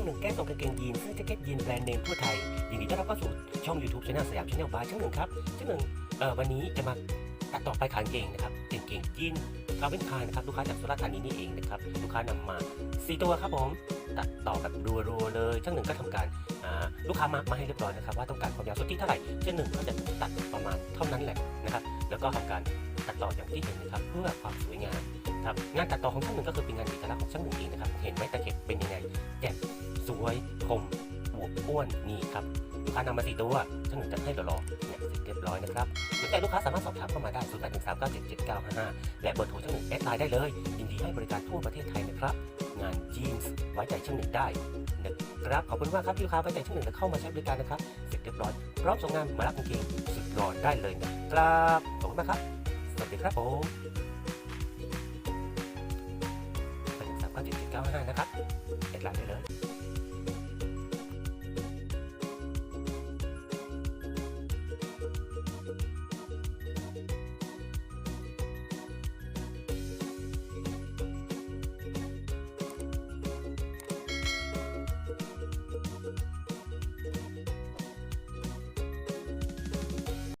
างหนึ่งแก้ส่งกางเกงยีนเสื้อแจ็คเก็ตยีนแบรนด์เนมทั่วไทยยินดีต้อนรับเข้าสู่ช่อง YouTube ช anel สยามช anel บาร์ช่างหนึ่งครับช่างหนึ่งเอ่อวันนี้จะมาตัดต่อไปขายกางเกงนะครับเกงเกงยีนคาร์เวนคานะครับลูกค้าจากสุราษฎร์ธานีนี่เองนะครับลูกค้านำมา 4 ตัวครับผมตัดต่อแบบรัวๆเลยช่างหนึ่งก็ทำการอ่าลูกค้ามามาให้เรียบร้อยนะครับว่าต้องการความยาวสุดที่เท่าไหร่ช่างหนึ่งก็จะตัดประมาณเท่านั้นแหละนะครับแล้วก็ทำการตัดต่ออย่างที่เห็นนะครับเพื่อความสวยงามครับงานตัดต่อของช่างหนึ่งก็คือเป็นงานอกลักษณ์ของช่างหนึ่งเองนะครับเห็นไหมตะเข็บเป็นยังไง วย คมอวบอ้วนนี่ครับลูกค้านำมาสี่ตัวช่างหนึ่งจะให้หล่อๆเนี่ยเสร็จเรียบร้อยนะครับสนใจลูกค้าสามารถสอบถามเข้ามาได้ 0 8 1 3 9 7 7 9 5 5 และเบอร์โทรช่างหนึ่งแอดไลน์ได้เลย ยินดีให้บริการทั่วประเทศไทยนะครับ งานจีนส์ไว้ใจช่างหนึ่งได้นะครับขอบคุณมากครับที่ลูกค้าไว้ใจช่างหนึ่งและเข้ามาใช้บริการนะครับ เสร็จเรียบร้อยพร้อมส่งงานมารับกางเกงสุดหล่อได้เลยนะครับขอบคุณมากครับ สวัสดีครับผมแปดหนึ่งสามเก้าเจ็ดเจ็ดเก้าห้านะครับแอดไลน์ได้เลย